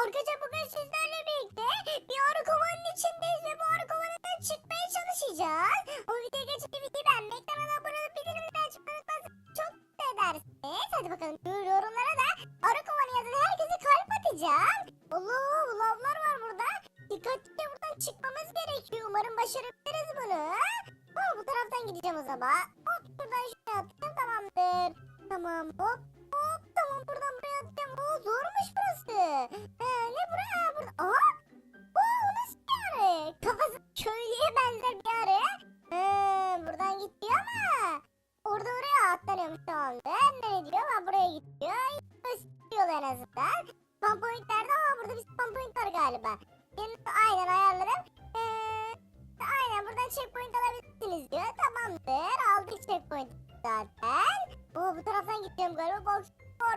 Arkadaşlar bugün sizlerle birlikte bir arı kovanın içindeyiz ve bu arı kovanından çıkmaya çalışacağız. O videoya geçince videoyu beğenmek, kanala abone olup bildirimleri unutmazsanız çok mutlu edersiniz. Hadi bakalım yorumlara da arı kovanı yazın herkese kalp atacağım. Allah lavlar var burada. Dikkatlice buradan çıkmamız gerekiyor. Umarım başarabiliriz bunu. Ha, bu taraftan gideceğim o zaman. Hop buradan şuraya atayım tamamdır. Tamam hop hop tamam buradan buraya atacağım. Oo zormuş burası. Buraya? Burada. Aha. Oo nasıl bir arı? Kafası köylüye benzer bir arı. Ee, buradan gidiyor ama. Orada oraya atlanıyormuş tamamdır. Ne diyor? Ha buraya gidiyor. Gösteriyor en azından. Spam pointlerde aa burada bir spam point var galiba. Benim aynen ayarladım. Ee, aynen buradan checkpoint alabilirsiniz diyor. Tamamdır. Aldık checkpoint zaten. Oo bu taraftan gideceğim galiba. Bak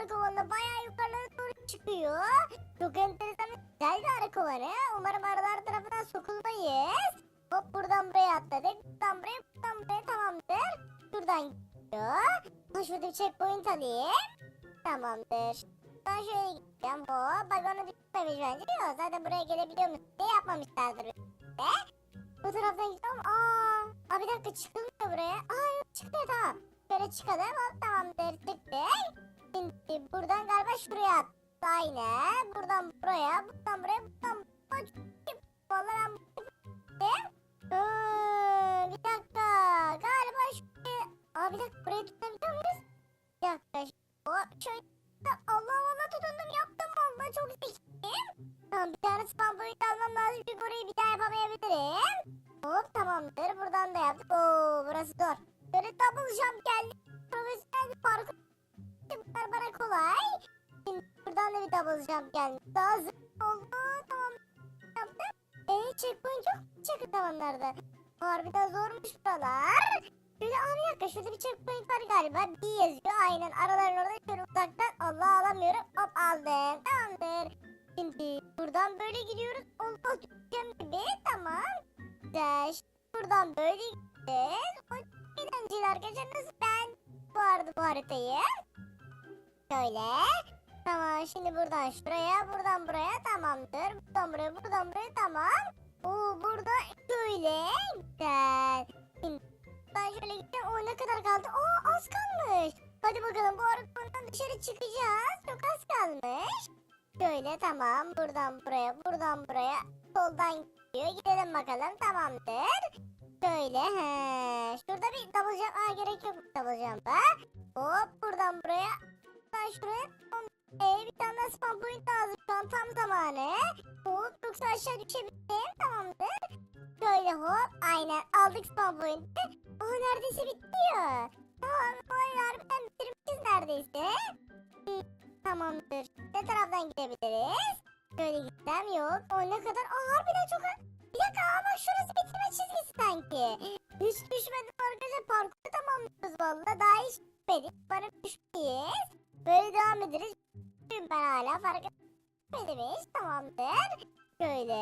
kovanına bayağı yukarılara doğru çıkıyor. Çok enteresan bir arı kovanı. Umarım arılar tarafından sokulmayız. Hop buradan buraya atladık. Buradan buraya buradan buraya tamamdır. Şuradan gidiyor. Şurada bir checkpoint alayım. Tamamdır. Ben şöyle gideceğim. Hop bak onu düşmemiş bence. Yok zaten buraya gelebiliyor musun diye yapmamışlardır. Ve bu taraftan gidiyorum. Aa, aa bir dakika çıkılmıyor buraya. Aa yok çıktı tamam. Şöyle çıkalım. Hop tamamdır çıktık. Şimdi buradan galiba şuraya at. Aynen. Buradan buraya. Buradan buraya. Buradan buraya. Vallahi ben Ee, bir dakika. Galiba şuraya. Aa bir dakika buraya tutabiliyor muyuz? Bir dakika. Hop şöyle. Allah Allah tutundum yaptım valla çok zekiyim. Tamam bir tane spam point almam lazım çünkü orayı bir daha yapamayabilirim. Hop tamamdır buradan da yaptık. Oo burası zor. Böyle double jump geldi. Profesyonel bir parkur. Bunlar bana kolay. Double jump geldi. Daha zor oldu. Tamam yaptım. Eee checkpoint yok mu tavanlarda? Harbiden zormuş buralar. Şöyle aa bir dakika şurada bir checkpoint var galiba. Bir yazıyor aynen araların orada şöyle uzaktan Allah alamıyorum. Hop aldım tamamdır. Şimdi buradan böyle gidiyoruz. Allah düşeceğim gibi tamam. Güzel. Buradan böyle gideceğiz. O eğlenceli arkadaşlar. Nasıl ben vardı bu haritayı. Şöyle. Tamam şimdi buradan şuraya buradan buraya tamamdır. Buradan buraya buradan buraya tamam. Oo burada şöyle. Güzel. Ben şöyle gideceğim. O ne kadar kaldı? Oo az kalmış. Hadi bakalım bu arabanın dışarı çıkacağız. Çok az kalmış. Şöyle tamam. Buradan buraya, buradan buraya. Soldan gidiyor. Gidelim bakalım. Tamamdır. Şöyle he. Şurada bir double jump. Aa gerek yok double jump'a. Hop buradan buraya. Buradan şuraya. Ee, bir tane daha spam point lazım şu an tam zamanı. Hop yoksa aşağı düşebilirim. Tamamdır. Şöyle hop aynen aldık spam point'i. Aa neredeyse bitiyor. Tamam hayır harbiden bitirmişiz neredeyse. Hı, tamamdır. Ne taraftan gidebiliriz? Şöyle gitsem yok. O ne kadar? Aa harbiden çok... Bir dakika bak şurası bitirme çizgisi sanki. Hiç düşmedim arkadaşlar. Parkuru tamamlıyoruz valla. Daha hiç düşmedik. Umarım düşmeyiz. Böyle devam ederiz. Ben hala fark etmemiş. Tamamdır. Şöyle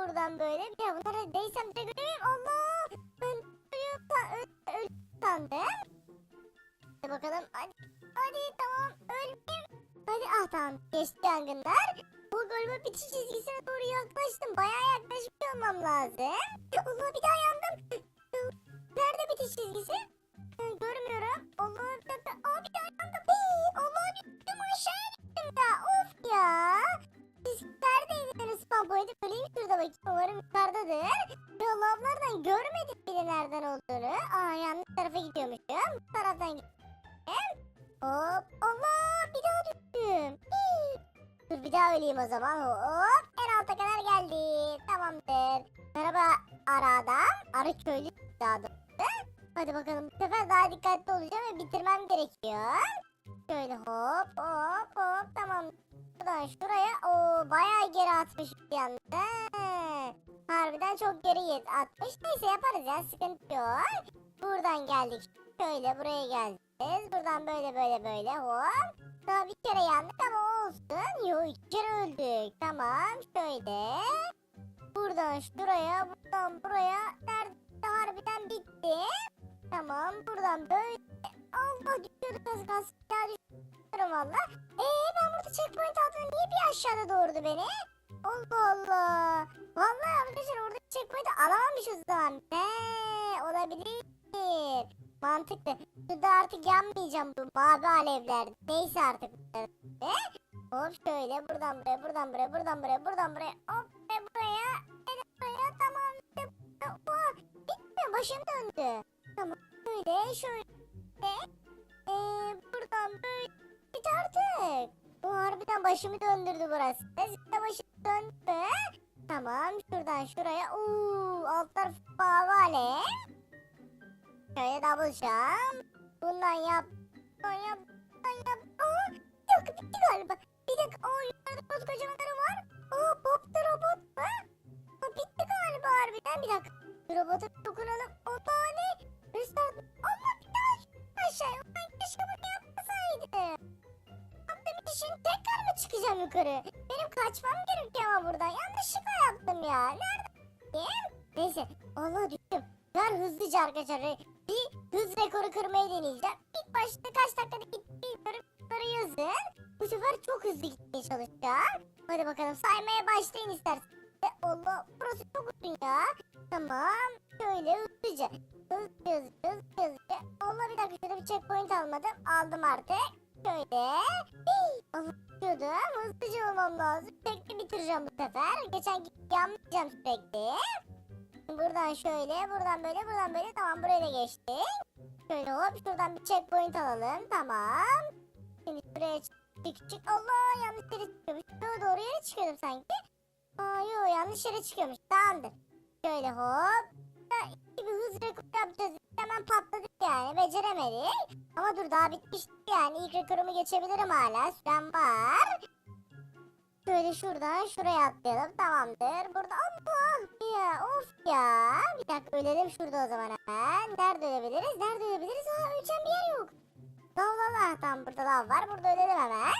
buradan böyle bir ya bunlara değsem de göreyim. Allah! Ben ölüyorum sa- öl- öl- sandım. Hadi bakalım. Hadi, hadi tamam ölmeyeyim. Hadi ah tamam geçti yangınlar. Bu galiba bitiş çizgisine doğru yaklaştım. Bayağı yaklaşmış olmam lazım. Allah bir daha yandım. Nerede bitiş çizgisi? Daha o zaman. Hop. En alta kadar geldi. Tamamdır. Merhaba ara adam. Arı köylü doğrusu. Hadi bakalım bu sefer daha dikkatli olacağım ve bitirmem gerekiyor. Şöyle hop hop hop tamam. Buradan şuraya o bayağı geri atmış bir anda. Harbiden çok geri atmış. Neyse yaparız ya sıkıntı yok. Buradan geldik. Şöyle buraya geldik. Buradan böyle böyle böyle hop. Daha bir kere yandık ama olsun. Yok iki kere öldük. Tamam şöyle. Buradan şuraya buradan buraya. Nerede harbiden bitti. Tamam buradan böyle. Allah düşüyorduk az kalsın. Ya düş- Bilmiyorum valla. Eee ben burada checkpoint aldım. Niye bir aşağıda doğurdu beni? Allah Allah. Vallahi arkadaşlar orada checkpoint alamamışız zaman. Eee olabilir. Mantıklı. Şurada artık yanmayacağım bu mavi alevler. Neyse artık. Ve hop şöyle buradan buraya buradan buraya buradan buraya buradan buraya hop ve buraya ve buraya tamam. Oha, Bitmiyor başım döndü. Tamam şöyle şöyle. Ee, buradan böyle git artık. Bu harbiden başımı döndürdü burası. Sizde başım döndü. Tamam şuradan şuraya. Uuu alt taraf mavi alev. Şöyle double jump. Bundan yap. Bundan yap. Bundan yap. Aa, dakika bitti galiba. Bir dakika. Aa yukarıda koskocamanları var. Aa Bob the robot mu? Aa, bitti galiba harbiden. Bir dakika. Robota dokunalım. O da ne? Restart. Allah bir daha aşağıya. Ulan keşke bunu yapmasaydım. Yaptığım için tekrar mı çıkacağım yukarı? Benim kaçmam gerekiyor ama buradan. Yanlışlıkla yaptım ya. Nerede? Neyse. Allah düştüm. Ben hızlıca arkadaşlar hız rekoru kırmayı deneyeceğim. İlk başta kaç dakikada gittiği yorumları yazın. Bu sefer çok hızlı gitmeye çalışacağım. Hadi bakalım saymaya başlayın isterseniz. Allah burası çok uzun ya. Tamam. Şöyle hızlıca. Hızlı hızlı hızlı hızlı. Allah bir dakika şurada bir checkpoint almadım. Aldım artık. Şöyle. Düşüyordum. Hızlıca olmam lazım. Sürekli bitireceğim bu sefer. Geçen gibi yanmayacağım sürekli. Buradan şöyle, buradan böyle, buradan böyle. Tamam buraya da geçtik. Şöyle hop şuradan bir checkpoint alalım. Tamam. Şimdi buraya çık çık. Allah yanlış yere çıkıyormuş. Yo, doğru yere çıkıyordum sanki. Aa yo yanlış yere çıkıyormuş. Tamamdır. Şöyle hop. Ya, bir hız rekoru yapacağız. Hemen patladık yani. Beceremedik. Ama dur daha bitmiş yani. İlk rekorumu geçebilirim hala. Sürem var. Şöyle şuradan şuraya atlayalım. Tamamdır. Burada Allah ya of ya. Bir dakika ölelim şurada o zaman hemen. Nerede ölebiliriz? Nerede ölebiliriz? Aa öleceğim bir yer yok. Lav lav lav. Tamam burada lav var. Burada ölelim hemen.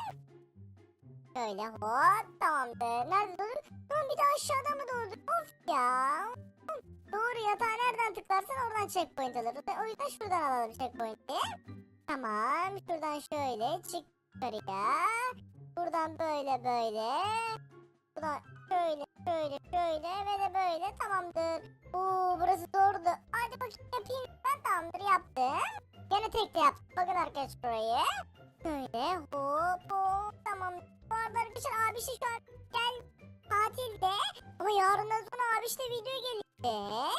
Şöyle hop tamamdır. Nerede dur? Tamam bir de aşağıda mı doğdu? Of ya. Doğru yatağa nereden tıklarsan oradan checkpoint alırız. O yüzden şuradan alalım checkpoint'i. Tamam şuradan şöyle çık yukarıya. Buradan böyle böyle. Buradan şöyle şöyle şöyle ve de böyle tamamdır. Oo burası zordu. Hadi bakayım yapayım. Ben tamamdır yaptım. Gene tek de yaptım. Bakın arkadaşlar burayı. Şöyle hop hop tamam. Bu arada arkadaşlar abi şu an gel tatilde. Ama yarından sonra abi işte video gelecek.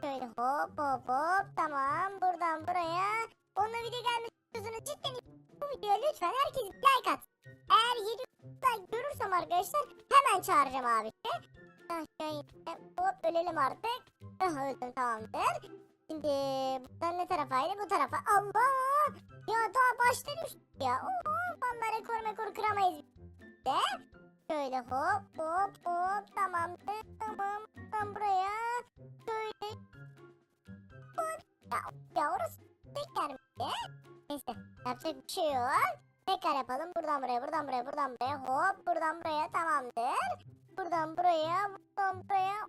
Şöyle hop hop hop tamam. Buradan buraya. Onunla video gelmesi istiyorsanız cidden bu videoya lütfen herkes like at. Eğer 7 like görürsem arkadaşlar hemen çağıracağım abi. Aşağı hop ölelim artık. Öldüm tamamdır. Şimdi buradan ne tarafaydı bu tarafa. Allah! Ya daha başta düştük ya. Oo, vallahi rekor mekor kıramayız. De. Şöyle hop hop hop tamamdır. Tamam. Tam buraya. Şöyle. Ya, ya orası tekrar mıydı? Neyse yapacak bir şey yok. Tekrar yapalım. Buradan buraya, buradan buraya, buradan buraya. Hop, buradan buraya. Tamamdır. Buradan buraya, buradan buraya.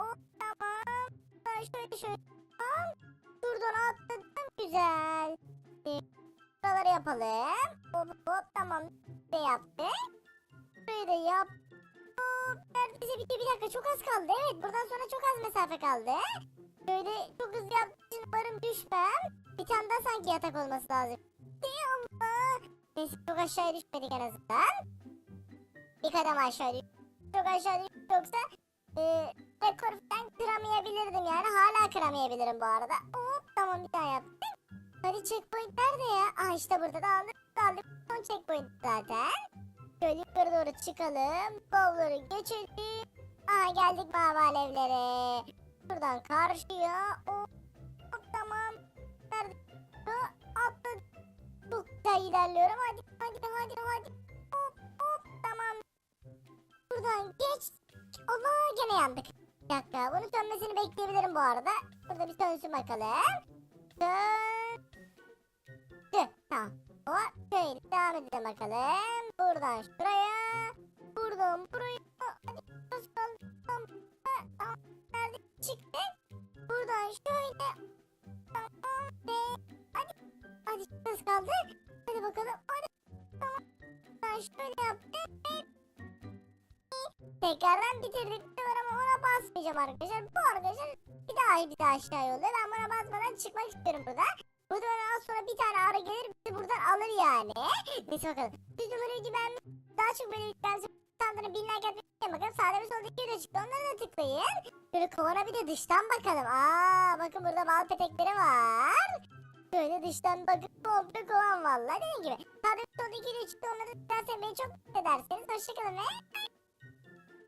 Hop, tamam. Buradan şöyle şöyle. Tamam. Şuradan atladım. Güzel. Buraları yapalım. Hop, hop, tamam. Ne yaptık? Burayı da yap. Hop, bitti. Bir dakika çok az kaldı. Evet, buradan sonra çok az mesafe kaldı. Böyle çok hızlı yaptığım için umarım düşmem. Bir tane daha sanki yatak olması lazım. Çok aşağıya düşmedik en azından. Bir kadem aşağı düştük. Çok aşağı düştük yoksa e, rekor falan kıramayabilirdim yani. Hala kıramayabilirim bu arada. Hop tamam bir tane yaptım. Hadi checkpoint nerede ya? Aa işte burada da aldık. Aldık son checkpoint zaten. Şöyle yukarı doğru çıkalım. Bowl'ları geçelim. Aa geldik mavi alevlere. Şuradan karşıya. Hop güzel ilerliyorum. Hadi hadi hadi hadi. Hop hop tamam. Buradan geç. Allah gene yandık. Bir dakika bunun sönmesini bekleyebilirim bu arada. Burada bir sönsün bakalım. Söndü. Tamam. Hop şöyle devam edelim bakalım. Buradan şuraya. Buradan buraya. Hadi. Tamam. Tamam. Nerede çıktı? Buradan şöyle. Tamam. Ve hadi. Hadi o kadar. O da şöyle yaptı. Tekrardan bitirdik diyorum ama ona basmayacağım arkadaşlar. Bu arkadaşlar bir daha bir daha aşağı yolluyor. Ben buna basmadan çıkmak istiyorum buradan. Bu dönem az sonra bir tane ara gelir bizi buradan alır yani. Neyse bakalım. Biz numarayı ben daha çok böyle yüklensin. Sandığını bin like atmayı bakalım. Sağda ve solda iki video çıktı. Onlara da tıklayın. Böyle kovana bir de dıştan bakalım. Aa bakın burada bal petekleri var. Böyle dıştan bakın komple kovan vallahi dediğim gibi. Sağda solda iki video çıktı. Onları da tıklarsanız beni çok mutlu edersiniz. Hoşçakalın ve